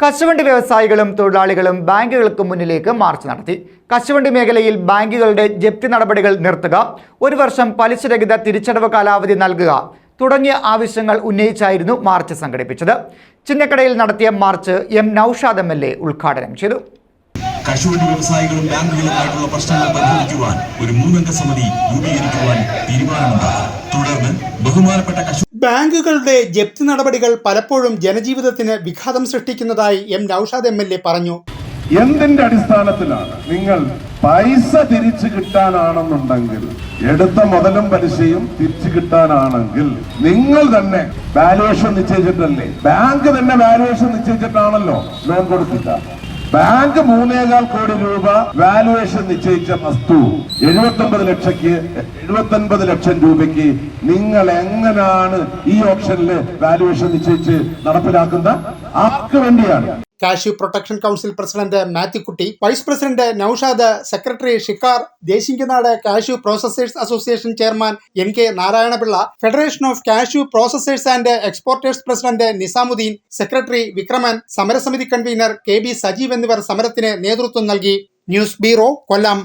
കശുവണ്ടി വ്യവസായികളും തൊഴിലാളികളും ബാങ്കുകൾക്ക് മുന്നിലേക്ക് മാർച്ച് നടത്തി. കശുവണ്ടി മേഖലയിൽ ബാങ്കുകളുടെ ജപ്തി നടപടികൾ നിർത്തുക ഒരു വർഷം പലിശരഹിത തിരിച്ചടവ് കാലാവധി നൽകുക തുടങ്ങിയ ആവശ്യങ്ങൾ ഉന്നയിച്ചായിരുന്നു മാർച്ച് സംഘടിപ്പിച്ചത്. ചിന്നക്കടയിൽ നടത്തിയ march M Noushad M L ഉദ്ഘാടനം ചെയ്തു. കശുവണ്ടി വ്യവസായികളും ബാങ്കുകളുമായിട്ടുള്ള പ്രശ്നങ്ങൾ പരിഹരിക്കുവാൻ ഒരു മൂന്നംഗ സമിതി രൂപീകരിക്കുവാൻ തീരുമാനമുണ്ടായി തുടർന്ന് ബഹുമാനപ്പെട്ട ബാങ്കുകളുടെ ജപ്തി നടപടികൾ പലപ്പോഴും ജനജീവിതത്തിന് വിഘാതം സൃഷ്ടിക്കുന്നതായി M Noushad M L A പറഞ്ഞു. എന്തിന്റെ അടിസ്ഥാനത്തിലാണ് നിങ്ങൾ പൈസ തിരിച്ചു കിട്ടാനാണെന്നുണ്ടെങ്കിൽ എടുത്ത മുതലും പലിശയും തിരിച്ചു കിട്ടാനാണെങ്കിൽ നിങ്ങൾ തന്നെ വാലുവേഷൻ നിശ്ചയിച്ചിട്ടല്ലേ? ബാങ്ക് തന്നെ വാലുവേഷൻ നിശ്ചയിച്ചിട്ടാണല്ലോ ലോൺ കൊടുത്തില്ല ബാങ്ക് മൂന്നേകാൽ കോടി രൂപ വാലുവേഷൻ നിശ്ചയിച്ച വസ്തു. എഴുപത്തി ഒമ്പത് ലക്ഷക്ക് എഴുപത്തി ഒൻപത് ലക്ഷം രൂപയ്ക്ക് നിങ്ങൾ എങ്ങനെയാണ് ഈ ഓപ്ഷനിൽ വാലുവേഷൻ നിശ്ചയിച്ച് നടപ്പിലാക്കുന്ന ആർക്ക് വേണ്ടിയാണ്? Cashew protection council president Mathukutty vice president Noushad secretary Shikkar Desinganad cashew processors association chairman N K Narayana Pillai federation of cashew processors and exporters president Nizamuddin secretary Vikraman സമരസമിതി കൺവീനർ കെ ബി സജീവ് എന്നിവർ സമരത്തിന് നേതൃത്വം നൽകി. News bureau Kollam.